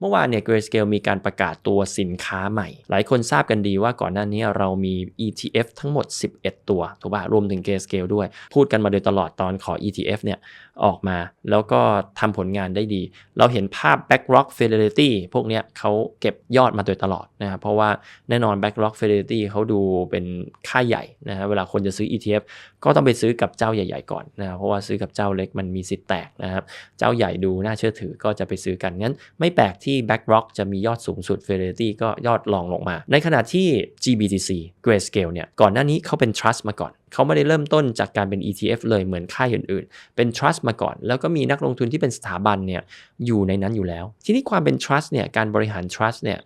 เมื่อวานเนี่ย Grayscale มีการประกาศตัวสินค้าใหม่ หลายคนทราบกันดีว่าก่อนหน้านี้เรามี ETF ทั้งหมด 11 ตัวถูกป่ะรวมถึง Grayscale ด้วย พูดกันมาโดยตลอดตอนขอ ETF เนี่ยออกมา แล้วก็ทำผลงานได้ดี เราเห็นภาพ BlackRock Fidelity พวกเนี้ยเขาเก็บยอดมาโดยตลอดนะครับเพราะว่าแน่นอน BlackRock Fidelity เขาดูเป็นค่าใหญ่นะฮะเวลาคนจะซื้อ ETF ก็ต้องไปซื้อกับเจ้าใหญ่ ๆ ก่อนนะครับเพราะว่าซื้อกับเจ้าเล็กมันมีสิทธิ์แตกนะครับเจ้าใหญ่ดูน่าเชื่อถือก็จะไปซื้อกันงั้นไม่แปลกทที่ BlackRock จะมียอดสูงสุด Fidelity ก็ยอดรองลงมา ในขณะที่ GBTC Grayscale เนี่ยก่อนหน้านี้เขาเป็น Trust มาก่อนเขาไม่ได้เริ่มต้นจากการเป็น ETF เลยเหมือนค่ายอื่นๆ เป็น Trust มาก่อน แล้วก็มีนักลงทุนที่เป็นสถาบันเนี่ยอยู่ในนั้นอยู่แล้ว ทีนี้ความเป็น Trust เนี่ยการบริหาร Trust เนี่ย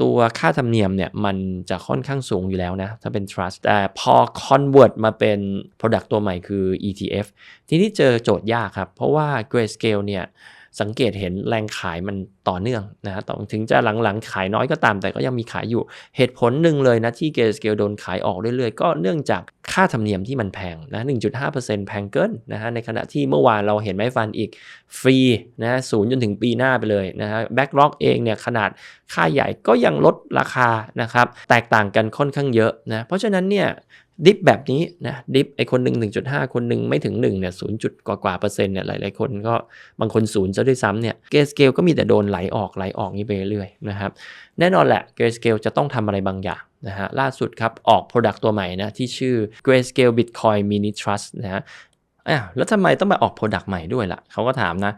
ตัวค่าธรรมเนียมเนี่ยมันจะค่อนข้างสูงอยู่แล้วนะ ถ้าเป็น trust แต่พอ convert มาเป็น product ตัวใหม่คือ ETF ทีนี้เจอโจทย์ยากครับ เพราะว่า Grayscale เนี่ย สังเกตเห็นแรงขายมันต่อเนื่องนะต้องถึงจะหลังๆขายน้อยก็ตามแต่ก็ยังมีขายอยู่ เหตุผลหนึ่งเลยนะที่ Grayscale โดนขายออกเรื่อยๆ ก็เนื่องจากค่าธรรมเนียมที่มันแพงนะ1.5%แพงเกินนะฮะในขณะที่เมื่อวานเราเห็นไม้ฟันอีกฟรีนะศูนย์จนถึงปีหน้าไปเลยนะฮะ Backrock เองเนี่ยขนาดค่าใหญ่ก็ยังลดราคานะครับแตกต่างกันค่อนข้างเยอะนะเพราะฉะนั้นเนี่ย ดิฟแบบนี้นะดิฟไอคนหนึ่ง1.5 คนหนึ่งไม่ถึง1เนี่ย0จุดกว่ากว่าเปอร์เซ็นต์เนี่ยหลาย ๆ คนก็บางคนศูนย์ซะด้วยซ้ำเนี่ยเกสเกลก็มีแต่โดนไหลออกไหลออกนี้ไปเรื่อยๆนะครับแน่นอนแหละเกสเกลจะต้องทำอะไรบางอย่างนะฮะล่าสุดครับ ออก Product ตัวใหม่นะ ที่ชื่อ Grayscale Bitcoin Mini Trust นะฮะอ้าวแล้วทำไมต้องมาออก Product ใหม่ด้วยล่ะ เขาก็ถามนะ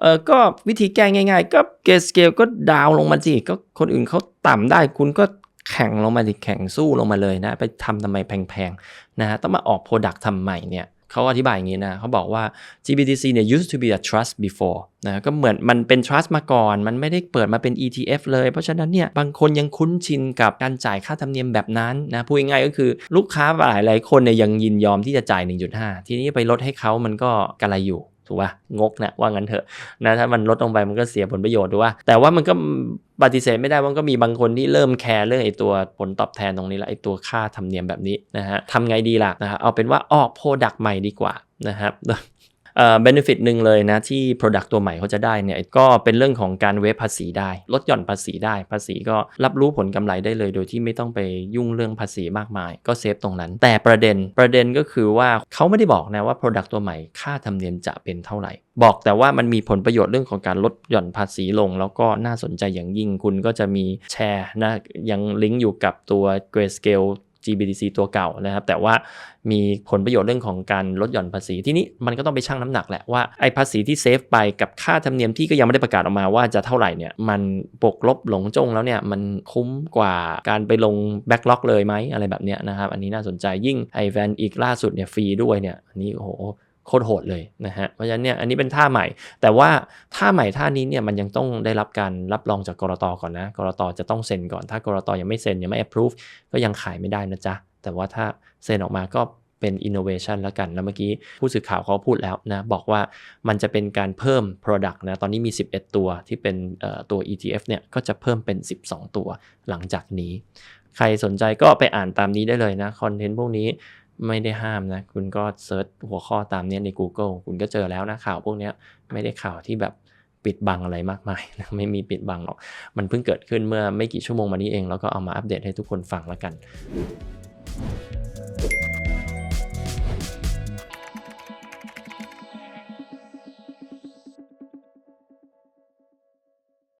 เออก็วิธีแก้ง่าย ๆ ก็เกสเกลก็ดาวลงมาสิก็คนอื่นเขาต่ำได้คุณก็ แข่งลงมาดิแข่งสู้ลงมาเลยนะ ไปทำทำไมแพงๆนะฮะต้องมาออก Product ทำใหม่เนี่ยเขาอธิบายอย่างนี้นะเขาบอกว่า GBTC เนี่ย used to be a trust before นะก็เหมือนมันเป็น trust มาก่อน มันไม่ได้เปิดมาเป็น ETF เลย เพราะฉะนั้นเนี่ยบางคนยังคุ้นชินกับการจ่ายค่าธรรมเนียมแบบนั้นนะพูดง่ายๆก็คือลูกค้าหลายหลายคนเนี่ยยังยินยอมที่จะจ่าย 1.5 ทีนี้ไปลดให้เขามันก็กระไรอยู่ ถูกป่ะงกนะว่างั้นเถอะนะถ้ามันลดลงไปมันก็เสียผลประโยชน์ด้วยว่า แต่ว่ามันก็ปฏิเสธไม่ได้ว่ามันก็มีบางคนที่เริ่มแคร์เรื่องไอ้ตัวผลตอบแทนตรงนี้ละไอ้ตัวค่าธรรมเนียมแบบนี้นะฮะทำไงดีล่ะนะฮะเอาเป็นว่าออกโปรดักต์ใหม่ดีกว่านะครับ เอ่อ benefit หนึ่งเลยนะที่ product ตัวใหม่เขาจะได้เนี่ยก็เป็นเรื่องของการเวฟภาษีได้ ลดหย่อนภาษีได้ ภาษีก็รับรู้ผลกำไรได้เลย โดยที่ไม่ต้องไปยุ่งเรื่องภาษีมากมาย ก็เซฟตรงนั้น แต่ประเด็นประเด็นก็คือว่าเขาไม่ได้บอกนะว่า product ตัวใหม่ค่าธรรมเนียมจะเป็นเท่าไหร่ บอกแต่ว่ามันมีผลประโยชน์เรื่องของการลดหย่อนภาษีลง แล้วก็น่าสนใจอย่างยิ่งคุณก็จะมีแชร์นะยังลิงก์อยู่กับตัว Grayscale GBDC ตัวเก่านะครับ แต่ว่ามีผลประโยชน์เรื่องของการลดหย่อนภาษี ที่นี้มันก็ต้องไปชั่งน้ำหนักแหละว่าไอ้ภาษีที่เซฟไปกับค่าธรรมเนียมที่ก็ยังไม่ได้ประกาศออกมาว่าจะเท่าไหร่เนี่ยมันบวกลบหลงจงแล้วเนี่ยมันคุ้มกว่าการไปลงแบ็กล็อกเลยไหมอะไรแบบเนี้ยนะครับ อันนี้น่าสนใจยิ่งไอแวนอีกล่าสุดเนี่ยฟรีด้วยเนี่ยอันนี้โอ้โห โคตรโหดเลยนะฮะ เพราะฉะนั้นเนี่ยอันนี้เป็นท่าใหม่ แต่ว่าท่าใหม่ท่านี้เนี่ยมันยังต้องได้รับการรับรองจากกรตก่อนนะ กรตจะต้องเซ็นก่อน ถ้ากรตยังไม่เซ็นยังไม่ approve ก็ยังขายไม่ได้นะจ๊ะ แต่ว่าถ้าเซ็นออกมาก็เป็น innovation แล้วกัน แล้วเมื่อกี้ผู้สื่อข่าวเขาพูดแล้วนะ บอกว่ามันจะเป็นการเพิ่ม product นะ ตอนนี้มี 11 ตัวที่เป็นตัว ETF เนี่ย ก็จะเพิ่มเป็น 12 ตัวหลังจากนี้ ใครสนใจก็ไปอ่านตามนี้ได้เลยนะ คอนเทนต์พวกนี้ ไม่ได้ห้ามนะ คุณก็เซิร์ชหัวข้อตามนี้ใน Google คุณก็เจอแล้วนะข่าวพวกนี้ไม่ได้ข่าวที่แบบปิดบังอะไรมากมายนะไม่มีปิดบังหรอก มันเพิ่งเกิดขึ้นเมื่อไม่กี่ชั่วโมงมานี้เอง แล้วก็เอามาอัปเดตให้ทุกคนฟังแล้วกัน